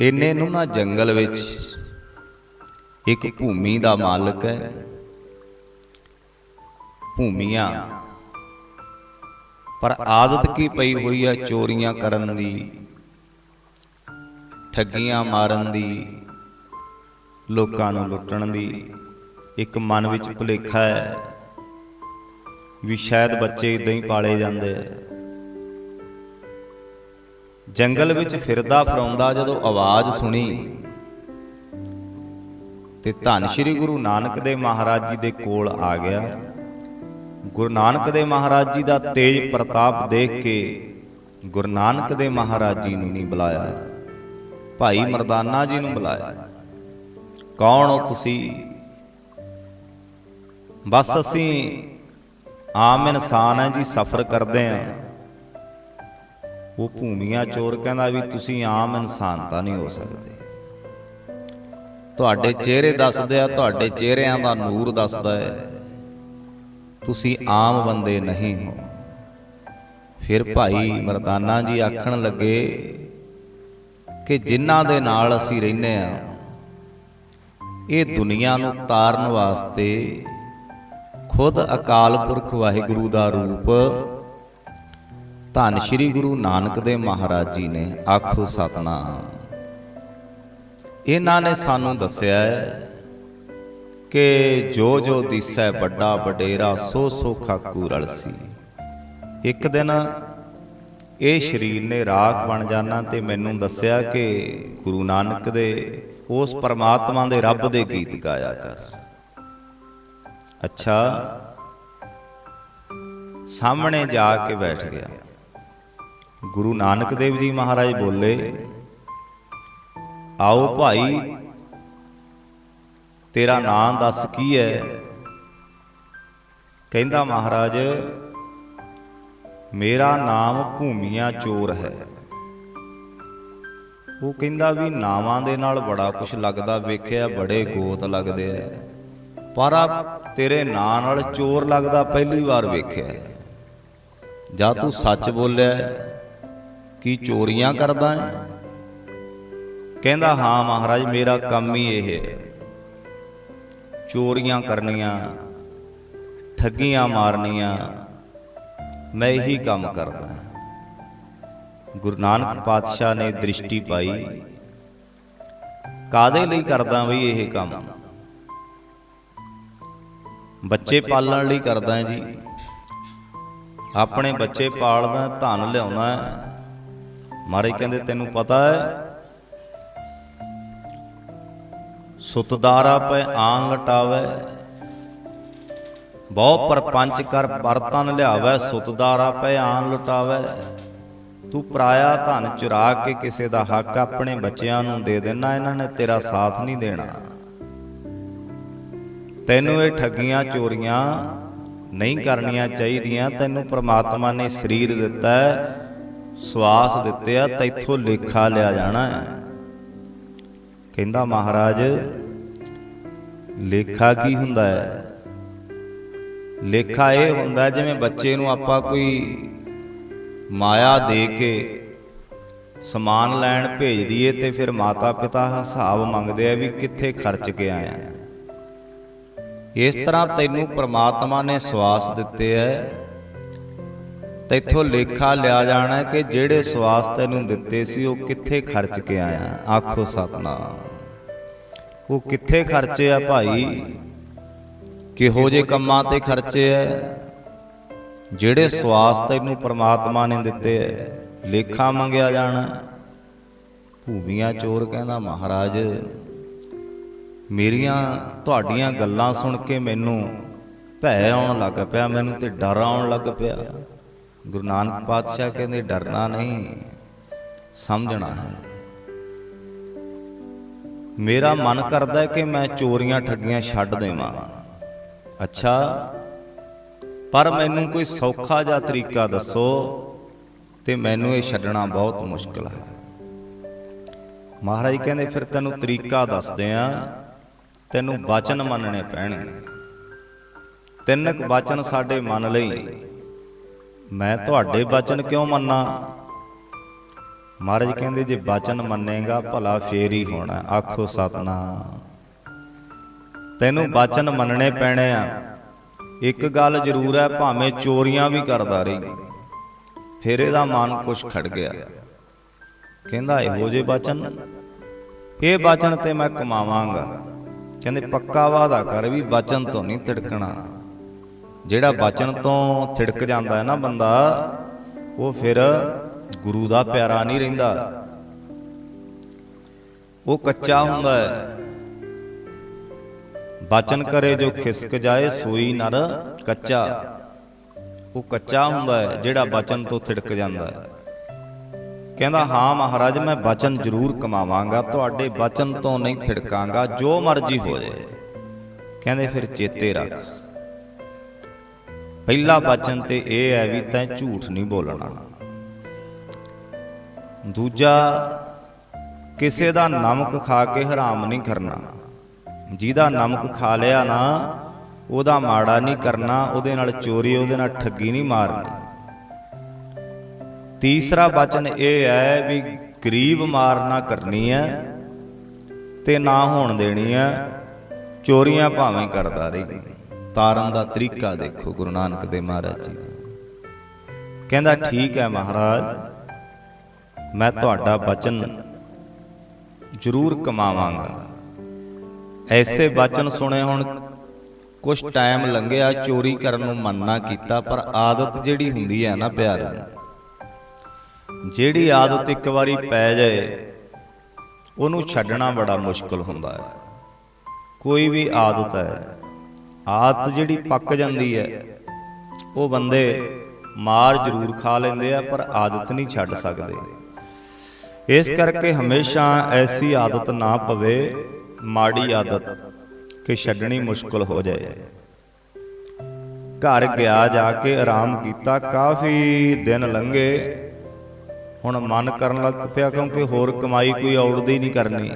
ਇੰਨੇ ਨੂੰ ਨਾ ਜੰਗਲ ਵਿੱਚ ਇੱਕ ਭੂਮੀ ਦਾ ਮਾਲਕ ਹੈ। ਭੂਮੀਆਂ। ਪਰ ਆਦਤ ਕੀ ਪਈ ਹੋਈ ਹੈ ਚੋਰੀਆਂ ਕਰਨ ਦੀ, ਠੱਗੀਆਂ ਮਾਰਨ ਦੀ, ਲੋਕਾਂ ਨੂੰ ਲੁੱਟਣ ਦੀ? ਇੱਕ ਮਨ ਵਿੱਚ ਭੁਲੇਖਾ ਹੈ ਵੀ ਸ਼ਾਇਦ ਬੱਚੇ ਇਦਾਂ ਹੀ ਪਾਲੇ ਜਾਂਦੇ ਆ। ਜੰਗਲ ਵਿੱਚ ਫਿਰਦਾ ਫਰਾਉਂਦਾ ਜਦੋਂ ਆਵਾਜ਼ ਸੁਣੀ ਤੇ ਧੰਨ ਸ਼੍ਰੀ ਗੁਰੂ ਨਾਨਕ ਦੇ ਮਹਾਰਾਜ ਜੀ ਦੇ ਕੋਲ ਆ ਗਿਆ। ਗੁਰੂ ਨਾਨਕ ਦੇ ਮਹਾਰਾਜ ਜੀ ਦਾ ਤੇਜ ਪ੍ਰਤਾਪ ਦੇਖ ਕੇ ਗੁਰੂ ਨਾਨਕ ਦੇ ਮਹਾਰਾਜ ਜੀ ਨੂੰ ਨਹੀਂ ਬੁਲਾਇਆ। ਭਾਈ ਮਰਦਾਨਾ ਜੀ ਨੂੰ ਬੁਲਾਇਆ। ਕੌਣ ਹੋ ਤੁਸੀਂ? ਬਸ ਅਸੀਂ ਆਮ ਇਨਸਾਨ ਹੈ ਜੀ, ਸਫ਼ਰ ਕਰਦੇ ਆਂ ਉਹ ਭੂਮੀਆਂ ਚੋਰ ਕਹਿੰਦਾ ਵੀ ਤੁਸੀਂ ਆਮ ਇਨਸਾਨ ਤਾਂ ਨਹੀਂ ਹੋ ਸਕਦੇ। ਤੁਹਾਡੇ ਚਿਹਰੇ ਦੱਸਦੇ ਆ, ਤੁਹਾਡੇ ਚਿਹਰਿਆਂ ਦਾ ਨੂਰ ਦੱਸਦਾ ਹੈ, ਤੁਸੀਂ ਆਮ ਬੰਦੇ ਨਹੀਂ ਹੋ। ਫਿਰ ਭਾਈ ਮਰਦਾਨਾ ਜੀ ਆਖਣ ਲੱਗੇ ਕਿ ਜਿਨ੍ਹਾਂ ਦੇ ਨਾਲ ਅਸੀਂ ਰਹਿੰਦੇ ਆ, ਇਹ ਦੁਨੀਆ ਨੂੰ ਤਾਰਨ ਵਾਸਤੇ ਖੁਦ ਅਕਾਲ ਪੁਰਖ ਵਾਹਿਗੁਰੂ ਦਾ ਰੂਪ ਧੰਨ ਸ਼੍ਰੀ ਗੁਰੂ ਨਾਨਕ ਦੇਵ ਮਹਾਰਾਜ ਜੀ ਨੇ ਆਖੋ ਸਤਨਾਮ। ਇਹਨਾਂ ਨੇ ਸਾਨੂੰ ਦੱਸਿਆ ਹੈ ਕਿ ਜੋ ਜੋ ਦਿਸੈ ਵੱਡਾ ਵਡੇਰਾ, ਸੋ ਸੋ ਖਾਕੂ ਰਲਸੀ। ਇੱਕ ਦਿਨ ਇਹ ਸਰੀਰ ਨੇ ਰਾਖ ਬਣ ਜਾਣਾ ਤੇ ਮੈਨੂੰ ਦੱਸਿਆ ਕਿ ਗੁਰੂ ਨਾਨਕ ਦੇ, ਉਸ ਪਰਮਾਤਮਾ ਦੇ ਰੱਬ ਦੇ ਗੀਤ ਗਾਇਆ ਕਰ। ਅੱਛਾ, ਸਾਹਮਣੇ ਜਾ ਕੇ ਬੈਠ ਗਿਆ। ਗੁਰੂ ਨਾਨਕ ਦੇਵ ਜੀ ਮਹਾਰਾਜ ਬੋਲੇ, ਆਓ ਭਾਈ, ਤੇਰਾ ਨਾਂ ਦੱਸ ਕੀ ਹੈ? ਕਹਿੰਦਾ ਮਹਾਰਾਜ, ਮੇਰਾ ਨਾਮ ਭੂਮੀਆਂ ਚੋਰ ਹੈ। ਉਹ ਕਹਿੰਦਾ ਵੀ ਨਾਵਾਂ ਦੇ ਨਾਲ ਬੜਾ ਕੁਝ ਲੱਗਦਾ, ਵੇਖਿਆ ਬੜੇ ਗੋਤ ਲੱਗਦੇ ਆ ਪਰ ਆ ਤੇਰੇ ਨਾਂ ਨਾਲ ਚੋਰ ਲੱਗਦਾ, ਪਹਿਲੀ ਵਾਰ ਵੇਖਿਆ। ਜਾਂ ਤੂੰ ਸੱਚ ਬੋਲਿਆ? ਕੀ ਚੋਰੀਆਂ ਕਰਦਾ ਹੈ ਕਹਿੰਦਾ, ਹਾਂ ਮਹਾਰਾਜ, ਮੇਰਾ ਕੰਮ ਹੀ ਇਹ ਹੈ। ਚੋਰੀਆਂ ਕਰਨੀਆਂ, ਠੱਗੀਆਂ ਮਾਰਨੀਆਂ, ਮੈਂ ਇਹੀ ਕੰਮ ਕਰਦਾ ਗੁਰੂ ਨਾਨਕ ਪਾਤਸ਼ਾਹ ਨੇ ਦ੍ਰਿਸ਼ਟੀ ਪਾਈ। ਕਾਦੇ ਲਈ ਕਰਦਾ ਬਈ ਇਹ ਕੰਮ? ਬੱਚੇ ਪਾਲਣ ਲਈ ਕਰਦਾ ਜੀ। ਆਪਣੇ ਬੱਚੇ ਪਾਲਦਾ, ਧਨ ਲਿਆਉਣਾ ਮਾਰੇ ਕਹਿੰਦੇ ਤੈਨੂੰ ਪਤਾ ਹੈ? ਸੁਤਦਾਰਾ ਪੈ ਆਨ ਲਟਾਵੇ। ਬਹੁ ਪਰਪੰਚ ਕਰ ਬਰਤਨ ਲਿਆਵੇ। ਸੁਤਦਾਰਾ ਪੈ ਆਨ ਲਟਾਵੇ। ਤੂੰ ਪਰਾਇਆ ਧਨ ਚੁਰਾ ਕੇ ਕਿਸੇ ਦਾ ਹੱਕ ਆਪਣੇ ਬੱਚਿਆਂ ਨੂੰ ਦੇ ਦੇਣਾ। ਇਹਨਾਂ ਨੇ ਤੇਰਾ ਸਾਥ ਨਹੀਂ ਦੇਣਾ। ਤੈਨੂੰ ਇਹ ਠੱਗੀਆਂ ਚੋਰੀਆਂ ਨਹੀਂ ਕਰਨੀਆਂ ਚਾਹੀਦੀਆਂ। ਤੈਨੂੰ ਪ੍ਰਮਾਤਮਾ ਨੇ ਸਰੀਰ ਦਿੱਤਾ ਹੈ। ਸਵਾਸ ਦਿੱਤੇ ਆ ਤੈਥੋਂ ਲੇਖਾ ਲਿਆ ਜਾਣਾ ਹੈ। ਕਹਿੰਦਾ, ਮਹਾਰਾਜ, ਲੇਖਾ ਕੀ ਹੁੰਦਾ ਹੈ? ਲੇਖਾ ਇਹ ਹੁੰਦਾ ਜਿਵੇਂ ਬੱਚੇ ਨੂੰ ਆਪਾਂ ਕੋਈ ਮਾਇਆ ਦੇ ਕੇ ਸਮਾਨ ਲੈਣ ਭੇਜ ਦਈਏ, ਤੇ ਫਿਰ ਮਾਤਾ ਪਿਤਾ ਹਿਸਾਬ ਮੰਗਦੇ ਆ ਵੀ ਕਿੱਥੇ ਖਰਚ ਕੇ ਆਇਆ ਇਸ ਤਰ੍ਹਾਂ ਤੈਨੂੰ ਪ੍ਰਮਾਤਮਾ ਨੇ ਸਵਾਸ ਦਿੱਤੇ ਐ ਤੈਥੋਂ ਲੇਖਾ ਲਿਆ ਜਾਣਾ ਕਿ ਜਿਹੜੇ ਸਵਾਸ ਤੈਨੂੰ ਦਿੱਤੇ ਸੀ, ਉਹ ਕਿੱਥੇ ਖਰਚ ਕੇ ਆਇਆ? ਆਖੋ ਸਤਨਾਮ। ਉਹ ਕਿੱਥੇ ਖਰਚੇ ਆ ਭਾਈ? ਕਿਹੋ ਜੇ ਕੰਮਾਂ ਤੇ ਖਰਚੇ ਐ ਜਿਹੜੇ ਸਵਾਸ ਤੈਨੂੰ ਪ੍ਰਮਾਤਮਾ ਨੇ ਦਿੱਤੇ ਐ ਲੇਖਾ ਮੰਗਿਆ ਜਾਣਾ। ਭੂਮੀਆਂ ਚੋਰ ਕਹਿੰਦਾ, ਮਹਾਰਾਜ, ਮੇਰੀਆਂ, ਤੁਹਾਡੀਆਂ ਗੱਲਾਂ ਸੁਣ ਕੇ ਮੈਨੂੰ ਭੈ ਆਉਣ ਲੱਗ ਪਿਆ, ਮੈਨੂੰ ਤੇ ਡਰ ਆਉਣ ਲੱਗ ਪਿਆ। ਗੁਰੂ ਨਾਨਕ ਪਾਤਸ਼ਾਹ ਕਹਿੰਦੇ, ਡਰਨਾ ਨਹੀਂ, ਸਮਝਣਾ ਹੈ। ਮੇਰਾ ਮਨ ਕਰਦਾ ਹੈ ਕਿ ਮੈਂ ਚੋਰੀਆਂ ਠੱਗੀਆਂ ਛੱਡ ਦੇਵਾਂ। ਅੱਛਾ, ਪਰ ਮੈਨੂੰ ਕੋਈ ਸੌਖਾ ਜਿਹਾ ਤਰੀਕਾ ਦੱਸੋ ਤੇ ਮੈਨੂੰ ਇਹ ਛੱਡਣਾ ਬਹੁਤ ਮੁਸ਼ਕਲ ਹੈ। ਮਹਾਰਾਜ ਕਹਿੰਦੇ, ਫਿਰ ਤੈਨੂੰ ਤਰੀਕਾ ਦੱਸਦੇ ਆ, ਤੈਨੂੰ ਬਚਨ ਮੰਨਣੇ ਪੈਣਗੇ। ਤਿੰਨ ਕੁ ਬਚਨ ਸਾਡੇ ਮਨ ਲਈ ਮੈਂ ਤੁਹਾਡੇ ਬਚਨ ਕਿਉਂ ਮੰਨਾਂ? ਮਹਾਰਾਜ ਕਹਿੰਦੇ ਜੇ ਬਚਨ ਮੰਨੇਗਾ ਭਲਾ ਫੇਰ ਹੀ ਹੋਣਾ। ਆਖੋ ਸਤਨਾਮ। ਤੈਨੂੰ ਬਚਨ ਮੰਨਣੇ ਪੈਣੇ ਆ। ਇੱਕ ਗੱਲ ਜ਼ਰੂਰ ਹੈ ਭਾਵੇਂ ਚੋਰੀਆਂ ਵੀ ਕਰਦਾ ਰਹੀ। ਫਿਰ ਇਹਦਾ ਮਨ ਕੁਛ ਖੜ ਗਿਆ। ਕਹਿੰਦਾ ਇਹੋ ਜੇ ਬਚਨ ਇਹ ਬਚਨ ਤੇ ਮੈਂ ਕਮਾਵਾਂਗਾ। ਕਹਿੰਦੇ ਪੱਕਾ ਵਾਦਾ ਕਰ ਵੀ ਬਚਨ ਤੋਂ ਨਹੀਂ ਤਿੜਕਣਾ। ਜਿਹੜਾ ਬਚਨ ਤੋਂ ਥਿੜਕ ਜਾਂਦਾ ਹੈ ਨਾ ਬੰਦਾ ਉਹ ਫਿਰ ਗੁਰੂ ਦਾ ਪਿਆਰਾ ਨਹੀਂ ਰਹਿੰਦਾ। ਉਹ ਕੱਚਾ ਹੁੰਦਾ ਹੈ। ਬਚਨ ਕਰੇ ਜੋ ਖਿਸਕ ਜਾਏ ਸੋਈ ਨਰ ਕੱਚਾ। ਉਹ ਕੱਚਾ ਹੁੰਦਾ ਹੈ ਜਿਹੜਾ ਬਚਨ ਤੋਂ ਥਿੜਕ ਜਾਂਦਾ ਹੈ। ਕਹਿੰਦਾ ਹਾਂ ਮਹਾਰਾਜ ਮੈਂ ਬਚਨ ਜ਼ਰੂਰ ਕਮਾਵਾਂਗਾ ਤੁਹਾਡੇ ਬਚਨ ਤੋਂ ਨਹੀਂ ਥਿੜਕਾਂਗਾ ਜੋ ਮਰਜ਼ੀ ਹੋ ਜਾਏ। ਕਹਿੰਦੇ ਫਿਰ ਚੇਤੇ ਰੱਖ। ਪਹਿਲਾ ਬਚਨ ਤੇ ਇਹ ਹੈ ਵੀ ਤੈਂ ਝੂਠ ਨਹੀਂ ਬੋਲਣਾ। ਦੂਜਾ, ਕਿਸੇ ਦਾ ਨਮਕ ਖਾ ਕੇ ਹਰਾਮ ਨਹੀਂ ਕਰਨਾ। ਜਿਹਦਾ ਨਮਕ ਖਾ ਲਿਆ ਨਾ, ਉਹਦਾ ਮਾੜਾ ਨਹੀਂ ਕਰਨਾ, ਉਹਦੇ ਨਾਲ ਚੋਰੀ, ਉਹਦੇ ਨਾਲ ਠੱਗੀ ਨਹੀਂ ਮਾਰਨੀ। ਤੀਸਰਾ ਬਚਨ ਇਹ ਹੈ ਵੀ ਗਰੀਬ ਮਾਰਨਾ ਕਰਨੀ ਹੈ ਤੇ ਨਾ ਹੋਣ ਦੇਣੀ ਹੈ, ਚੋਰੀਆਂ ਭਾਵੇਂ ਕਰਦਾ ਰਹੀ ਤਾਰਨ ਦਾ ਤਰੀਕਾ ਦੇਖੋ, ਗੁਰੂ ਨਾਨਕ ਦੇ ਮਹਾਰਾਜ ਜੀ ਦਾ। ਕਹਿੰਦਾ, ਠੀਕ ਹੈ ਮਹਾਰਾਜ, ਮੈਂ ਤੁਹਾਡਾ ਬਚਨ ਜ਼ਰੂਰ ਕਮਾਵਾਂਗਾ। ਐਸੇ ਬਚਨ ਸੁਣੇ ਹੁਣ ਕੁਝ ਟਾਈਮ ਲੰਘਿਆ, ਚੋਰੀ ਕਰਨ ਨੂੰ ਮਨ ਨਾ ਕੀਤਾ, ਪਰ ਆਦਤ ਜਿਹੜੀ ਹੁੰਦੀ ਹੈ ਨਾ ਪਿਆਰ ਜਿਹੜੀ ਆਦਤ ਇੱਕ ਵਾਰੀ ਪੈ ਜਾਏ, ਉਹਨੂੰ ਛੱਡਣਾ ਬੜਾ ਮੁਸ਼ਕਲ ਹੁੰਦਾ ਹੈ। ਕੋਈ ਵੀ ਆਦਤ ਹੈ। ਆਦਤ ਜਿਹੜੀ ਪੱਕ ਜਾਂਦੀ ਹੈ, ਉਹ ਬੰਦੇ ਮਾਰ ਜ਼ਰੂਰ ਖਾ ਲੈਂਦੇ ਆ, ਪਰ ਆਦਤ ਨਹੀਂ ਛੱਡ ਸਕਦੇ। ਇਸ ਕਰਕੇ ਹਮੇਸ਼ਾ ਐਸੀ ਆਦਤ ਨਾ ਪਵੇ, ਮਾੜੀ ਆਦਤ, ਕਿ ਛੱਡਣੀ ਮੁਸ਼ਕਲ ਹੋ ਜਾਏ। ਘਰ ਗਿਆ ਜਾ ਕੇ ਆਰਾਮ ਕੀਤਾ, ਕਾਫੀ ਦਿਨ ਲੰਘੇ। ਹੁਣ ਮਨ ਕਰਨ ਲੱਗ ਪਿਆ, ਕਿਉਂਕਿ ਹੋਰ ਕਮਾਈ ਕੋਈ ਔੜਦੀ ਨਹੀਂ ਕਰਨੀ।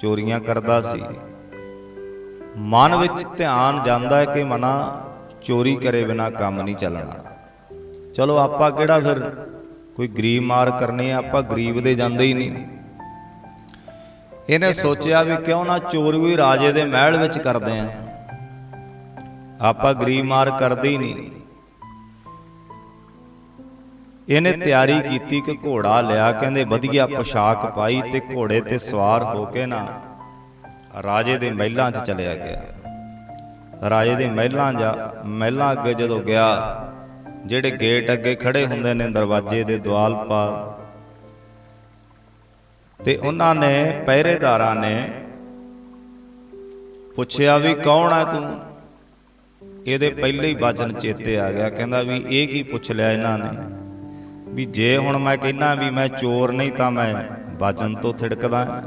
ਚੋਰੀਆਂ ਕਰਦਾ ਸੀ। ਮਨ ਵਿੱਚ ਧਿਆਨ ਜਾਂਦਾ ਹੈ ਕਿ ਮਨਾ ਚੋਰੀ ਕਰੇ ਬਿਨਾ ਕੰਮ ਨਹੀਂ ਚੱਲਣਾ। ਚਲੋ ਆਪਾਂ ਕਿਹੜਾ ਫਿਰ ਕੋਈ ਗਰੀਬ ਮਾਰ ਕਰਨੀ ਆ, ਆਪਾਂ ਗਰੀਬ ਦੇ ਜਾਂਦੇ ਹੀ ਨਹੀਂ। ਇਹਨੇ ਸੋਚਿਆ ਵੀ ਕਿਉਂ ਨਾ ਚੋਰ ਵੀ ਰਾਜੇ ਦੇ ਮਹਿਲ ਵਿੱਚ ਕਰਦੇ ਆ। ਆਪਾਂ ਗਰੀਬ ਮਾਰ ਕਰਦੇ ਹੀ ਨਹੀਂ। ਇਹਨੇ ਤਿਆਰੀ ਕੀਤੀ ਕਿ ਘੋੜਾ ਲਿਆ, ਕਹਿੰਦੇ ਵਧੀਆ ਪੋਸ਼ਾਕ ਪਾਈ ਤੇ ਘੋੜੇ ਤੇ ਸਵਾਰ ਹੋ ਕੇ ਨਾ ਰਾਜੇ ਦੇ ਮਹਿਲਾਂ 'ਚ ਚਲਿਆ ਗਿਆ। ਰਾਜੇ ਦੇ ਮਹਿਲਾਂ ਜਾ ਮਹਿਲਾਂ ਅੱਗੇ ਜਦੋਂ ਗਿਆ, ਜਿਹੜੇ ਗੇਟ ਅੱਗੇ ਖੜੇ ਹੁੰਦੇ ਨੇ ਦਰਵਾਜ਼ੇ ਦੇ ਦੁਆਲ ਪਾਰ, ਤੇ ਉਹਨਾਂ ਨੇ ਪਹਿਰੇਦਾਰਾਂ ਨੇ ਪੁੱਛਿਆ ਵੀ ਕੌਣ ਹੈ ਤੂੰ? ਇਹਦੇ ਪਹਿਲੇ ਹੀ ਬਚਨ ਚੇਤੇ ਆ ਗਿਆ, ਕਹਿੰਦਾ ਵੀ ਇਹ ਕੀ ਪੁੱਛ ਲਿਆ ਇਹਨਾਂ ਨੇ? ਵੀ ਜੇ ਹੁਣ ਮੈਂ ਕਹਿੰਨਾ ਵੀ ਮੈਂ ਚੋਰ ਨਹੀਂ ਤਾਂ ਮੈਂ ਬਚਨ ਤੋਂ ਥਿੜਕਦਾ।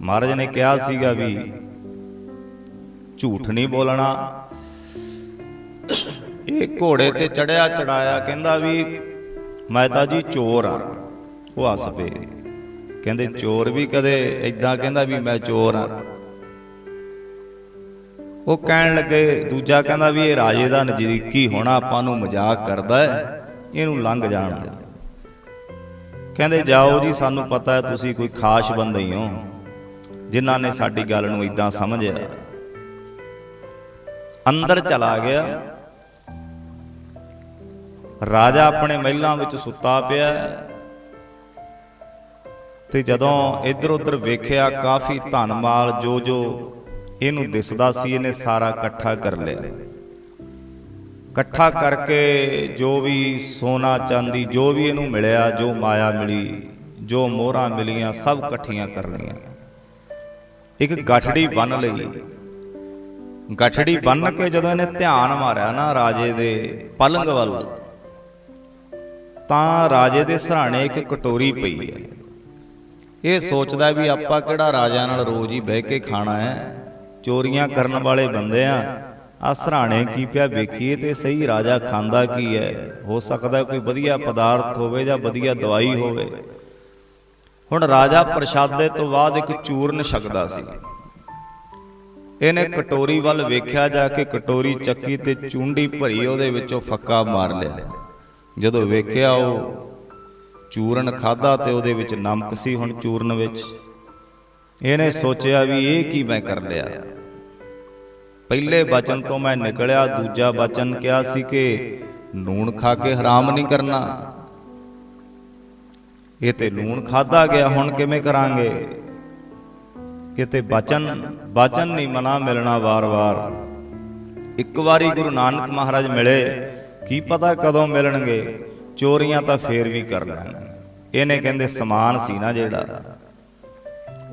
ਮਹਾਰਾਜ ਨੇ ਕਿਹਾ ਸੀਗਾ ਵੀ ਝੂਠ ਨਹੀਂ ਬੋਲਣਾ। ਇਹ ਘੋੜੇ ਤੇ ਚੜਿਆ ਚੜਾਇਆ ਕਹਿੰਦਾ ਵੀ ਮੈਂ ਤਾਂ ਜੀ ਚੋਰ ਆ, ਉਹ ਹੱਸ ਪਏ। ਕਹਿੰਦੇ ਚੋਰ ਵੀ ਕਦੇ ਐਦਾਂ ਕਹਿੰਦਾ ਵੀ ਮੈਂ ਚੋਰ ਆ। ਉਹ ਕਹਿਣ ਲੱਗੇ, ਦੂਜਾ ਕਹਿੰਦਾ ਵੀ ਇਹ ਰਾਜੇ ਦਾ ਨਜ਼ਦੀਕੀ ਹੋਣਾ ਆਪਾਂ ਨੂੰ ਮਜ਼ਾਕ ਕਰਦਾ ਹੈ, ਇਹਨੂੰ ਲੰਘ ਜਾਣ ਦੇ ਕਹਿੰਦੇ, ਜਾਓ ਜੀ, ਸਾਨੂੰ ਪਤਾ ਹੈ ਤੁਸੀਂ ਕੋਈ ਖਾਸ ਬੰਦੇ ਹੀ ਹੋ। ਜਿਨ੍ਹਾਂ ਨੇ ਸਾਡੀ ਗੱਲ ਨੂੰ ਇਦਾਂ ਸਮਝਿਆ। ਅੰਦਰ ਚਲਾ ਗਿਆ। ਰਾਜਾ ਆਪਣੇ ਮਹਿਲਾਂ ਵਿੱਚ ਸੁੱਤਾ ਪਿਆ ਹੈ। ਤੇ ਜਦੋਂ ਇੱਧਰ ਉੱਧਰ ਵੇਖਿਆ, ਕਾਫੀ ਧਨ ਮਾਲ ਜੋ ਜੋ ਇਹਨੂੰ ਦਿਸਦਾ ਸੀ, ਇਹਨੇ ਸਾਰਾ ਇਕੱਠਾ ਕਰ ਲਿਆ। ਇਕੱਠਾ ਕਰਕੇ ਜੋ ਵੀ ਸੋਨਾ, ਚਾਂਦੀ, ਜੋ ਵੀ ਇਹਨੂੰ ਮਿਲਿਆ, ਜੋ ਮਾਇਆ ਮਿਲੀ, ਜੋ ਮੋਹਰਾਂ ਮਿਲੀਆਂ, ਸਭ ਇਕੱਠੀਆਂ ਕਰ ਲਈਆਂ। ਇੱਕ ਗਠੜੀ ਬੰਨ ਲਈ। ਗਠੜੀ ਬੰਨ ਕੇ ਜਦੋਂ ਇਹਨੇ ਧਿਆਨ ਮਾਰਿਆ ਨਾ ਰਾਜੇ ਦੇ ਪਲੰਗ ਵੱਲ, ਤਾਂ ਰਾਜੇ ਦੇ ਸਰਾਣੇ ਇੱਕ ਕਟੋਰੀ ਪਈ ਹੈ। ਇਹ ਸੋਚਦਾ ਵੀ ਆਪਾਂ ਕਿਹੜਾ ਰਾਜਾ ਨਾਲ ਰੋਜ਼ ਹੀ ਬਹਿ ਕੇ ਖਾਣਾ ਹੈ, ਚੋਰੀਆਂ ਕਰਨ ਵਾਲੇ ਬੰਦੇ ਆ। ਆ ਸਰਾਣੇ ਕੀ ਪਿਆ ਵੇਖੀਏ ਤੇ ਸਹੀ ਰਾਜਾ ਖਾਂਦਾ ਕੀ ਹੈ? ਹੋ ਸਕਦਾ ਕੋਈ ਵਧੀਆ ਪਦਾਰਥ ਹੋਵੇ ਜਾਂ ਵਧੀਆ ਦਵਾਈ ਹੋਵੇ। ਹੁਣ ਰਾਜਾ ਪ੍ਰਸ਼ਾਦੇ ਤੋਂ ਬਾਅਦ ਇੱਕ ਚੂਰਨ ਛਕਦਾ ਸੀ। ਇਹਨੇ ਕਟੋਰੀ ਵੱਲ ਵੇਖਿਆ ਜਾ ਕੇ ਕਟੋਰੀ ਚੱਕੀ ਤੇ ਚੁੰਡੀ ਭਰੀ ਉਹਦੇ ਵਿੱਚੋਂ ਫੱਕਾ ਮਾਰ ਲਿਆ। ਜਦੋਂ ਵੇਖਿਆ ਉਹ ਚੂਰਨ ਖਾਦਾ ਤੇ ਉਹਦੇ ਵਿੱਚ ਨਮਕ ਸੀ ਹੁਣ ਚੂਰਨ ਵਿੱਚ। ਇਹਨੇ ਸੋਚਿਆ ਵੀ ਇਹ ਕੀ ਮੈਂ ਕਰ ਲਿਆ। ਪਹਿਲੇ ਬਚਨ ਤੋਂ ਮੈਂ ਨਿਕਲਿਆ, ਦੂਜਾ ਬਚਨ ਕਿਹਾ ਸੀ ਕਿ ਨੂਣ ਖਾ ਕੇ ਹਰਾਮ ਨਹੀਂ ਕਰਨਾ। ਇਹ ਤੇ ਲੂਣ ਖਾਦਾ ਗਿਆ, ਹੁਣ ਕਿਵੇਂ ਕਰਾਂਗੇ? ਇਹ ਤੇ ਬਚਨ ਬਚਨ ਨਹੀਂ ਮਨਾ ਮਿਲਣਾ ਵਾਰ-ਵਾਰ। ਇੱਕ ਵਾਰੀ ਗੁਰੂ ਨਾਨਕ ਮਹਾਰਾਜ ਮਿਲੇ, ਕੀ ਪਤਾ ਕਦੋਂ ਮਿਲਣਗੇ? ਚੋਰੀਆਂ ਤਾਂ ਫੇਰ ਵੀ ਕਰ ਲੈਣ। ਇਹਨੇ ਕਹਿੰਦੇ, ਸਮਾਨ ਸੀ ਨਾ ਜਿਹੜਾ।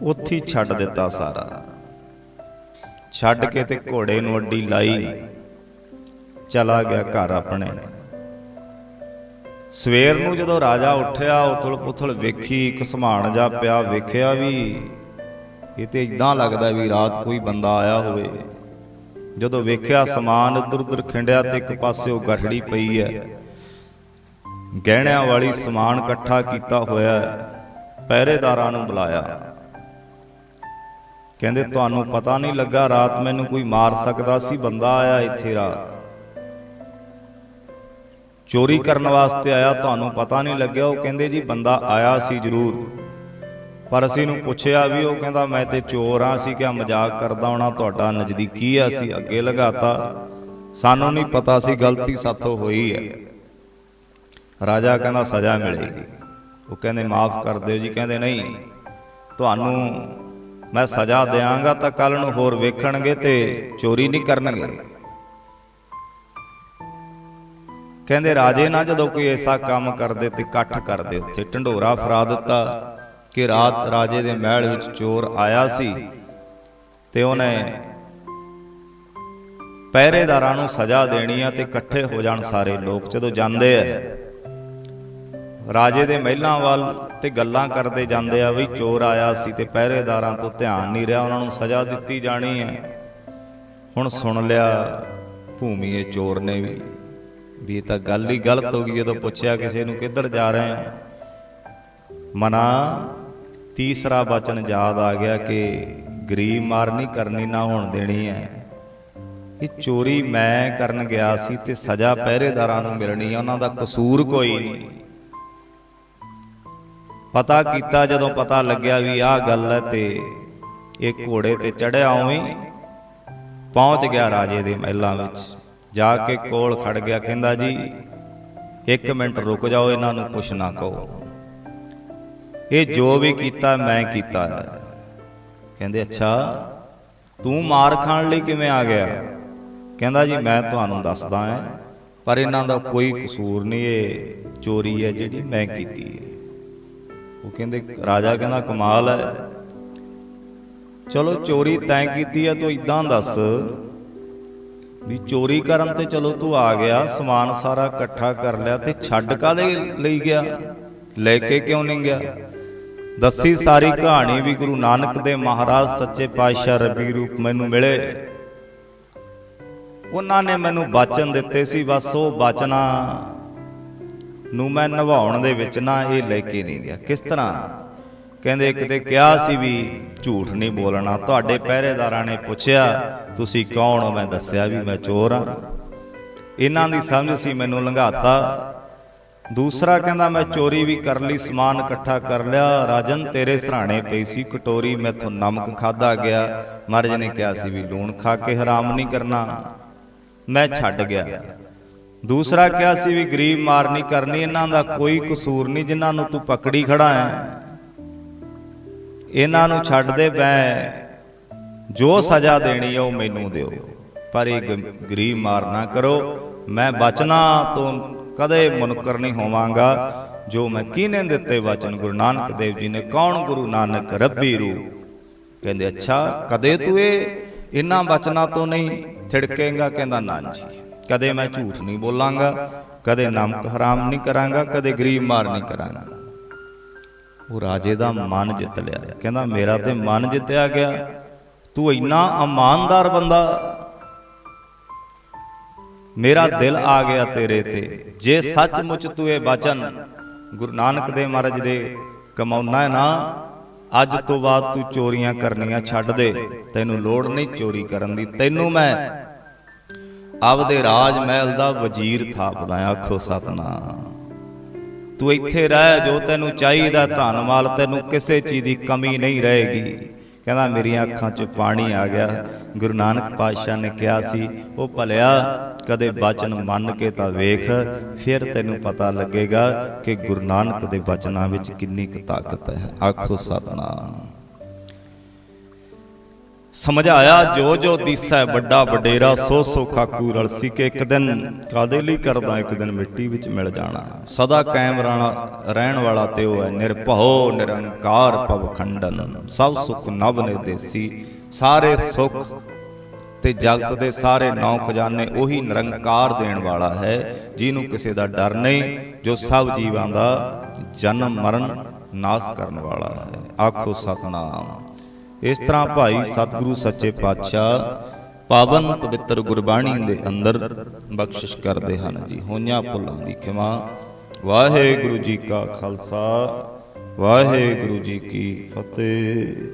ਉੱਥੇ ਛੱਡ ਦਿੱਤਾ ਸਾਰਾ। ਛੱਡ ਕੇ ਤੇ ਘੋੜੇ ਨੂੰ ਅੱਡੀ ਲਾਈ। ਚਲਾ ਗਿਆ ਘਰ ਆਪਣੇ। ਸਵੇਰ ਨੂੰ ਜਦੋਂ ਰਾਜਾ ਉੱਠਿਆ ਉਥਲ ਪੁਥਲ ਵੇਖੀ, ਇੱਕ ਜਾ ਪਿਆ, ਵੇਖਿਆ ਵੀ ਇਹ ਤੇ ਇਦਾਂ ਲੱਗਦਾ ਵੀ ਰਾਤ ਕੋਈ ਬੰਦਾ ਆਇਆ ਹੋਵੇ। ਜਦੋਂ ਵੇਖਿਆ ਸਮਾਨ ਇੱਧਰ ਉੱਧਰ ਖਿੰਡਿਆ ਤੇ ਇੱਕ ਪਾਸੇ ਉਹ ਗਠੜੀ ਪਈ ਹੈ। ਗਹਿਣਿਆਂ ਵਾਲੀ ਸਮਾਨ ਇਕੱਠਾ ਕੀਤਾ ਹੋਇਆ ਪਹਿਰੇਦਾਰਾਂ ਨੂੰ ਬੁਲਾਇਆ। ਕਹਿੰਦੇ, ਤੁਹਾਨੂੰ ਪਤਾ ਨਹੀਂ ਲੱਗਾ ਰਾਤ ਮੈਨੂੰ ਕੋਈ ਮਾਰ ਸਕਦਾ ਸੀ? ਬੰਦਾ ਆਇਆ ਇੱਥੇ ਰਾਤ। ਚੋਰੀ ਕਰਨ ਵਾਸਤੇ ਆਇਆ ਤੁਹਾਨੂੰ ਪਤਾ ਨਹੀਂ ਲੱਗਿਆ ਉਹ ਕਹਿੰਦੇ ਜੀ ਬੰਦਾ ਆਇਆ ਸੀ ਜ਼ਰੂਰ। ਪਰ ਅਸੀਂ ਨੂੰ ਪੁੱਛਿਆ ਵੀ ਉਹ ਕਹਿੰਦਾ ਮੈਂ ਤੇ ਚੋਰ ਆ ਸੀ ਕਿ ਮਜ਼ਾਕ ਕਰਦਾ ਹੋਣਾ ਤੁਹਾਡਾ ਨਜ਼ਦੀਕੀ ਆ ਅਸੀਂ ਅੱਗੇ ਲਗਾਤਾ। ਸਾਨੂੰ ਨਹੀਂ ਪਤਾ ਸੀ ਗਲਤੀ ਸਾਥੋਂ ਹੋਈ ਹੈ। ਰਾਜਾ ਕਹਿੰਦਾ ਸਜ਼ਾ ਮਿਲੇਗੀ। ਉਹ ਕਹਿੰਦੇ ਮਾਫ ਕਰ ਦਿਓ ਜੀ ਕਹਿੰਦੇ ਨਹੀਂ ਤੁਹਾਨੂੰ ਮੈਂ ਸਜ਼ਾ ਦਿਆਂਗਾ ਤਾਂ ਕੱਲ ਨੂੰ ਹੋਰ ਵੇਖਣਗੇ ਤੇ ਚੋਰੀ ਨਹੀਂ ਕਰਨਗੇ। ਕਹਿੰਦੇ, ਰਾਜੇ, ਨਾ ਜਦੋਂ ਕੋਈ ਐਸਾ ਕੰਮ ਕਰਦੇ ਤੇ ਇਕੱਠ ਕਰਦੇ। ਉੱਥੇ ਢੰਡੋਰਾ ਫਰਾ ਦਿੱਤਾ ਕਿ ਰਾਤ ਰਾਜੇ ਦੇ ਮਹਿਲ ਵਿੱਚ ਚੋਰ ਆਇਆ ਸੀ ਤੇ ਉਹਨੇ ਪਹਿਰੇਦਾਰਾਂ ਨੂੰ ਸਜ਼ਾ ਦੇਣੀ ਆ ਤੇ ਇਕੱਠੇ ਹੋ ਜਾਣ ਸਾਰੇ ਲੋਕ। ਜਦੋਂ ਜਾਂਦੇ ਆ, ਰਾਜੇ ਦੇ ਮਹਿਲਾਂ ਵੱਲ ਤੇ ਗੱਲਾਂ ਕਰਦੇ ਜਾਂਦੇ ਆ ਵੀ ਚੋਰ ਆਇਆ ਸੀ ਤੇ ਪਹਿਰੇਦਾਰਾਂ ਤੋਂ ਧਿਆਨ ਨਹੀਂ ਰਿਹਾ, ਉਹਨਾਂ ਨੂੰ ਸਜ਼ਾ ਦਿੱਤੀ ਜਾਣੀ ਹੈ ਹੁਣ ਸੁਣ ਲਿਆ ਭੂਮੀਏ ਚੋਰ ਨੇ ਵੀ। ਵੀ ਇਹ ਤਾਂ ਗੱਲ ਹੀ ਗਲਤ ਹੋ ਗਈ ਜਦੋਂ ਪੁੱਛਿਆ ਕਿਸੇ ਨੂੰ ਕਿੱਧਰ ਜਾ ਰਹੇ ਹੋ। ਮਨਾ, ਤੀਸਰਾ ਬਚਨ ਯਾਦ ਆ ਗਿਆ ਕਿ ਗਰੀਬ ਮਾਰਨੀ ਕਰਨੀ ਨਾ ਹੋਣ ਦੇਣੀ ਹੈ। ਇਹ ਚੋਰੀ ਮੈਂ ਕਰਨ ਗਿਆ ਸੀ ਤੇ ਸਜ਼ਾ ਪਹਿਰੇਦਾਰਾਂ ਨੂੰ ਮਿਲਣੀ ਹੈ, ਉਹਨਾਂ ਦਾ ਕਸੂਰ ਕੋਈ ਨਹੀਂ। ਪਤਾ ਕੀਤਾ ਜਦੋਂ ਪਤਾ ਲੱਗਿਆ ਵੀ ਆਹ ਗੱਲ ਹੈ ਤੇ ਇਹ ਘੋੜੇ ਤੇ ਚੜਿਆ ਉਵੇਂ ਪਹੁੰਚ ਗਿਆ ਰਾਜੇ ਦੇ ਮਹਿਲਾਂ ਵਿੱਚ। ਜਾ ਕੇ ਕੋਲ ਖੜ ਗਿਆ ਕਹਿੰਦਾ ਜੀ ਇੱਕ ਮਿੰਟ ਰੁਕ ਜਾਓ ਇਹਨਾਂ ਨੂੰ ਕੁਛ ਨਾ ਕਹੋ। ਇਹ ਜੋ ਵੀ ਕੀਤਾ ਮੈਂ ਕੀਤਾ ਹੈ। ਕਹਿੰਦੇ ਅੱਛਾ ਤੂੰ ਮਾਰ ਖਾਣ ਲਈ ਕਿਵੇਂ ਆ ਗਿਆ? ਕਹਿੰਦਾ ਜੀ ਮੈਂ ਤੁਹਾਨੂੰ ਦੱਸਦਾ ਹਾਂ ਪਰ ਇਹਨਾਂ ਦਾ ਕੋਈ ਕਸੂਰ ਨਹੀਂ ਇਹ। ਚੋਰੀ ਹੈ ਜਿਹੜੀ ਮੈਂ ਕੀਤੀ ਹੈ। ਉਹ ਕਹਿੰਦੇ ਰਾਜਾ ਕਹਿੰਦਾ ਕਮਾਲ ਹੈ। ਚਲੋ ਚੋਰੀ ਤੈਂ ਕੀਤੀ ਹੈ ਤੂੰ ਇਦਾਂ ਦੱਸ। ਵੀ ਚੋਰੀ ਕਰਨ ਤੇ ਚਲੋ ਤੂੰ ਆ ਗਿਆ, ਸਮਾਨ ਸਾਰਾ ਇਕੱਠਾ ਕਰ ਲਿਆ ਤੇ ਛੱਡ ਕਾਦੇ ਲਈ ਗਿਆ? ਲੈ ਕੇ ਕਿਉਂ ਨਹੀਂ ਗਿਆ? ਦੱਸੀ ਸਾਰੀ ਕਹਾਣੀ ਵੀ ਗੁਰੂ ਨਾਨਕ ਦੇ ਮਹਾਰਾਜ ਸੱਚੇ ਪਾਤਸ਼ਾਹ ਰਬੀ ਰੂਪ ਮੈਨੂੰ ਮਿਲੇ। ਉਹਨਾਂ ਨੇ ਮੈਨੂੰ ਬਚਨ ਦਿੱਤੇ ਸੀ, ਬਸ ਉਹ ਬਚਨਾ ਨੂੰ ਮੈਂ ਨਿਭਾਉਣ ਦੇ ਵਿੱਚ ਨਾ ਇਹ ਲੈ ਕੇ ਨਹੀਂ ਗਿਆ। ਕਿਸ ਤਰ੍ਹਾਂ? ਕਹਿੰਦੇ ਕਿਤੇ ਕਿਹਾ ਸੀ ਵੀ ਝੂਠ ਨਹੀਂ ਬੋਲਣਾ। ਤੁਹਾਡੇ ਪਹਿਰੇਦਾਰਾਂ ਨੇ ਪੁੱਛਿਆ, ਤੁਸੀਂ ਕੌਣ ਹੋ? ਮੈਂ ਦੱਸਿਆ ਵੀ ਮੈਂ ਚੋਰ ਹਾਂ। ਇਹਨਾਂ ਦੀ ਸਮਝ ਸੀ ਮੈਨੂੰ ਲੰਘਾਤਾ। ਦੂਸਰਾ ਕਹਿੰਦਾ, ਮੈਂ ਚੋਰੀ ਵੀ ਕਰ ਲਈ, ਸਮਾਨ ਇਕੱਠਾ ਕਰ ਲਿਆ। ਰਾਜਨ, ਤੇਰੇ ਸਰਾਣੇ ਪਈ ਸੀ ਕਟੋਰੀ, ਮੈਥੋਂ ਨਮਕ ਖਾਦਾ ਗਿਆ। ਮਹਾਰਾਜ ਨੇ ਕਿਹਾ ਸੀ ਵੀ ਲੂਣ ਖਾ ਕੇ ਹਰਾਮ ਨਹੀਂ ਕਰਨਾ। ਮੈਂ ਛੱਡ ਗਿਆ। ਦੂਸਰਾ ਕਿਹਾ ਸੀ ਵੀ ਗਰੀਬ ਮਾਰ ਨਹੀਂ ਕਰਨੀ, ਇਹਨਾਂ ਦਾ ਕੋਈ ਕਸੂਰ ਨਹੀਂ, ਜਿਨ੍ਹਾਂ ਨੂੰ ਤੂੰ ਪਕੜੀ ਖੜਾ ਹੈ। ਇਹਨਾਂ ਨੂੰ ਛੱਡ ਦੇ ਮੈਂ ਜੋ ਸਜ਼ਾ ਦੇਣੀ ਹੈ ਉਹ ਮੈਨੂੰ ਦਿਓ। ਪਰ ਇਹ ਗਰੀਬ ਮਾਰ ਨਾ ਕਰੋ। ਮੈਂ ਬਚਨਾ ਤੋਂ ਕਦੇ ਮੁਨਕਰ ਨਹੀਂ ਹੋਵਾਂਗਾ। ਜੋ ਮੈਂ ਕੀਨੇ ਦਿੱਤੇ ਵਚਨ ਗੁਰੂ ਨਾਨਕ ਦੇਵ ਜੀ ਨੇ ਕੌਣ ਗੁਰੂ ਨਾਨਕ ਰੱਬੀ ਰੂਪ? ਕਹਿੰਦੇ ਅੱਛਾ ਕਦੇ ਤੂੰ ਇਹ ਇਹਨਾਂ ਬਚਨਾਂ ਤੋਂ ਨਹੀਂ ਥਿੜਕੇਗਾ? ਕਹਿੰਦਾ ਨਾ ਜੀ। ਕਦੇ ਮੈਂ ਝੂਠ ਨਹੀਂ ਬੋਲਾਂਗਾ। ਕਦੇ ਨਮਕ ਹਰਾਮ ਨਹੀਂ ਕਰਾਂਗਾ। ਕਦੇ ਗਰੀਬ ਮਾਰ ਨਹੀਂ ਕਰਾਂਗਾ। ਉਹ ਰਾਜੇ ਦਾ ਮਨ ਜਿੱਤ ਲਿਆ। ਕਹਿੰਦਾ ਮੇਰਾ ਤੇ ਮਨ ਜਿੱਤਿਆ ਗਿਆ। ਤੂੰ ਇੰਨਾ ਇਮਾਨਦਾਰ ਬੰਦਾ। ਮੇਰਾ ਦਿਲ ਆ ਗਿਆ ਤੇਰੇ ਤੇ। ਜੇ ਸੱਚਮੁੱਚ ਤੂੰ ਇਹ ਬਚਨ ਗੁਰੂ ਨਾਨਕ ਦੇਵ ਮਹਾਰਾਜ ਦੇ ਕਮਾਉਣਾ ਹੈ ਨਾ ਅੱਜ ਤੋਂ ਬਾਅਦ ਤੂੰ ਚੋਰੀਆਂ ਕਰਨੀਆਂ ਛੱਡ ਦੇ। ਤੈਨੂੰ ਲੋੜ ਨਹੀਂ ਚੋਰੀ ਕਰਨ ਦੀ। ਤੈਨੂੰ ਮੈਂ ਆਪਦੇ ਰਾਜ ਮਹਿਲ ਦਾ ਵਜ਼ੀਰ ਥਾਪਦਾ ਆਖੋ ਸਤਨਾਮ। ਤੂੰ ਇੱਥੇ ਰਹਿ, ਜੋ ਤੈਨੂੰ ਚਾਹੀਦਾ ਧਨ ਮਾਲ ਤੈਨੂੰ ਕਿਸੇ ਚੀਜ਼ ਦੀ ਕਮੀ ਨਹੀਂ ਰਹੇਗੀ। ਕਹਿੰਦਾ, ਮੇਰੀਆਂ ਅੱਖਾਂ 'ਚ ਪਾਣੀ ਆ ਗਿਆ। ਗੁਰੂ ਨਾਨਕ ਪਾਤਸ਼ਾਹ ਨੇ ਕਿਹਾ ਸੀ, ਉਹ ਭਲਿਆ, ਕਦੇ ਬਚਨ ਮੰਨ ਕੇ ਤਾਂ ਵੇਖ, ਫਿਰ ਤੈਨੂੰ ਪਤਾ ਲੱਗੇਗਾ ਕਿ ਗੁਰੂ ਨਾਨਕ ਦੇ ਬਚਨਾਂ ਵਿੱਚ ਕਿੰਨੀ ਕੁ ਤਾਕਤ ਹੈ। ਆਖੋ ਸਤਨਾਮ। ਸਮਝਾਇਆ, ਜੋ ਜੋ ਦੀਸੈ ਵੱਡਾ ਵਡੇਰਾ, ਸੋ ਸੋ ਖਾਕੂ ਰਲਸੀ ਕੇ ਇੱਕ ਦਿਨ। ਕਾਦੇ ਲਈ ਕਰਦਾ ਇੱਕ ਦਿਨ ਮਿੱਟੀ ਵਿੱਚ ਮਿਲ ਜਾਣਾ? ਸਦਾ ਕਾਇਮ ਰਹਿਣਾ ਰਹਿਣ ਵਾਲਾ ਤੇ ਉਹ ਹੈ ਨਿਰਭਉ, ਨਿਰੰਕਾਰ ਭਵ ਖੰਡਨ। ਸਭ ਸੁਖ ਨਭ ਦੇਸੀ, ਸਾਰੇ ਸੁਖ ਤੇ ਜਗਤ ਦੇ ਸਾਰੇ ਨੌ ਖਜ਼ਾਨੇ ਉਹੀ ਨਿਰੰਕਾਰ ਦੇਣ ਵਾਲਾ ਹੈ, ਜਿਹਨੂੰ ਕਿਸੇ ਦਾ ਡਰ ਨਹੀਂ, ਜੋ ਸਭ ਜੀਵਾਂ ਦਾ ਜਨਮ ਮਰਨ ਨਾਸ ਕਰਨ ਵਾਲਾ ਹੈ। ਆਖੋ ਸਤਨਾਮ। ਇਸ ਤਰ੍ਹਾਂ ਭਾਈ ਸਤਿਗੁਰੂ ਸੱਚੇ ਪਾਤਸ਼ਾਹ ਪਾਵਨ ਪਵਿੱਤਰ ਗੁਰਬਾਣੀ ਦੇ ਅੰਦਰ ਬਖਸ਼ਿਸ਼ ਕਰਦੇ ਹਨ ਜੀ। ਹੋਈਆਂ ਭੁੱਲਾਂ ਦੀ ਖਿਮਾ। ਵਾਹਿਗੁਰੂ ਜੀ ਕਾ ਖਾਲਸਾ, ਵਾਹਿਗੁਰੂ ਜੀ ਕੀ ਫਤਿਹ।